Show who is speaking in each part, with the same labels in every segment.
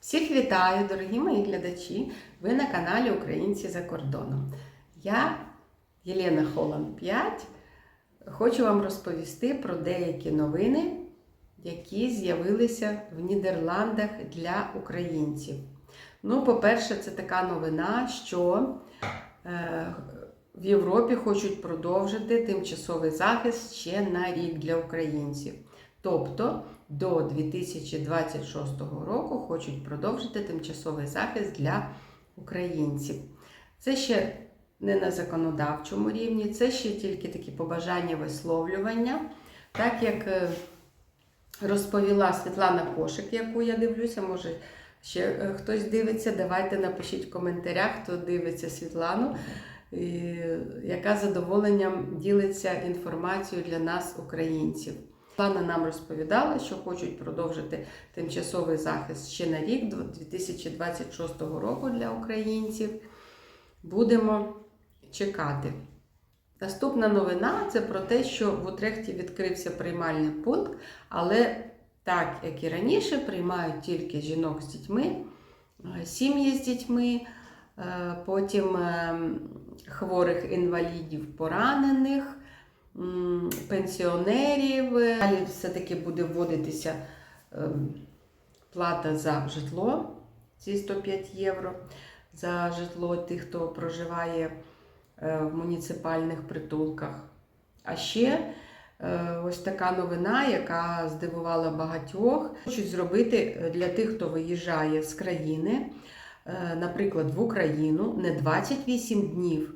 Speaker 1: Всіх вітаю, дорогі мої глядачі! Ви на каналі Українці за кордоном. Я, Єлена Холланд 5, хочу вам розповісти про деякі новини, які з'явилися в Нідерландах для українців. Ну, по-перше, це така новина, що е, в Європі хочуть продовжити тимчасовий захист ще на рік для українців. Тобто до 2026 року хочуть продовжити тимчасовий захист для українців. Це ще не на законодавчому рівні, це ще тільки такі побажання висловлювання. Так як е, розповіла Світлана Кошик, яку я дивлюся, може ще е, хтось дивиться, давайте напишіть в коментарях, хто дивиться Світлану, яка з задоволенням ділиться інформацією для нас, українців. Світлана нам розповідала, що хочуть продовжити тимчасовий захист ще на рік, до 2026 року для українців. Будемо чекати. Наступна новина це про те, що в Утрехті відкрився приймальний пункт, але так як і раніше, приймають тільки жінок з дітьми, е, сім'ї з дітьми, е, потім е, хворих інвалідів, поранених, пенсіонерів. Далі все-таки буде вводитися е, плата за житло ці 105 євро за житло тих, хто проживає е, в муніципальних притулках. А ще е, ось така новина, яка здивувала багатьох, хочуть зробити для тих, хто виїжджає з країни, е, наприклад, в Україну не 28 днів.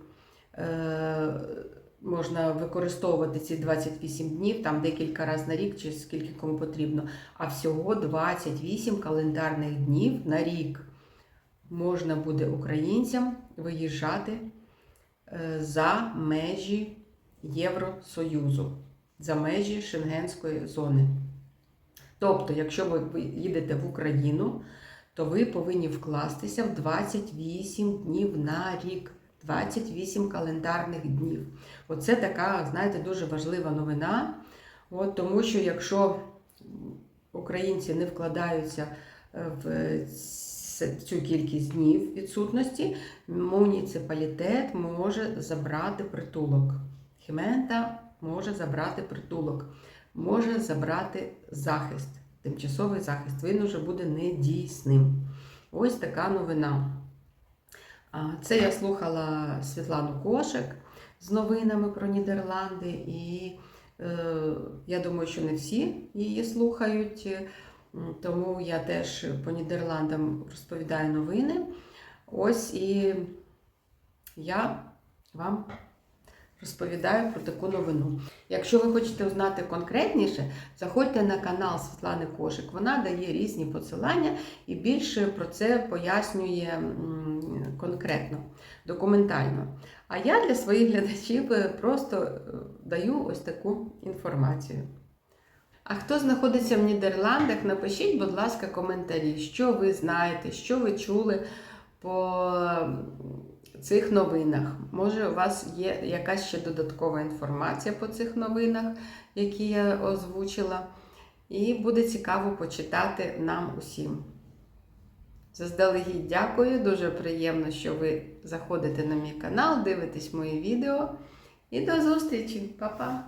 Speaker 1: Можна використовувати ці 28 днів, там декілька разів на рік, чи скільки кому потрібно, а всього 28 календарних днів на рік можна буде українцям виїжджати е, за межі Євросоюзу, за межі Шенгенської зони. Тобто, якщо ви їдете в Україну, то ви повинні вкластися в 28 днів на рік. 28 календарних днів. Оце така, знаєте, дуже важлива новина. От, Тому що якщо українці не вкладаються е, в цю кількість днів відсутності, муніципалітет може забрати притулок. Хімента може забрати притулок, може забрати захист, тимчасовий захист. Він вже буде недійсним. Ось така новина. Це я слухала Світлану Кошик з новинами про Нідерланди, і е, я думаю, що не всі її слухають, тому я теж по Нідерландам розповідаю новини. Ось і я вам розповідаю про таку новину. Якщо ви хочете узнати конкретніше, заходьте на канал Світлани Кошик. Вона дає різні посилання і більше про це пояснює конкретно, документально. А я для своїх глядачів просто даю ось таку інформацію. А хто знаходиться в Нідерландах, напишіть, будь ласка, коментарі, що ви знаєте, що ви чули по цих новинах. Може, у вас є якась ще додаткова інформація по цих новинах, які я озвучила. І буде цікаво почитати нам усім. Заздалегідь дякую, дуже приємно, що ви заходите на мій канал, дивитесь мої відео. І до зустрічі, Па-па!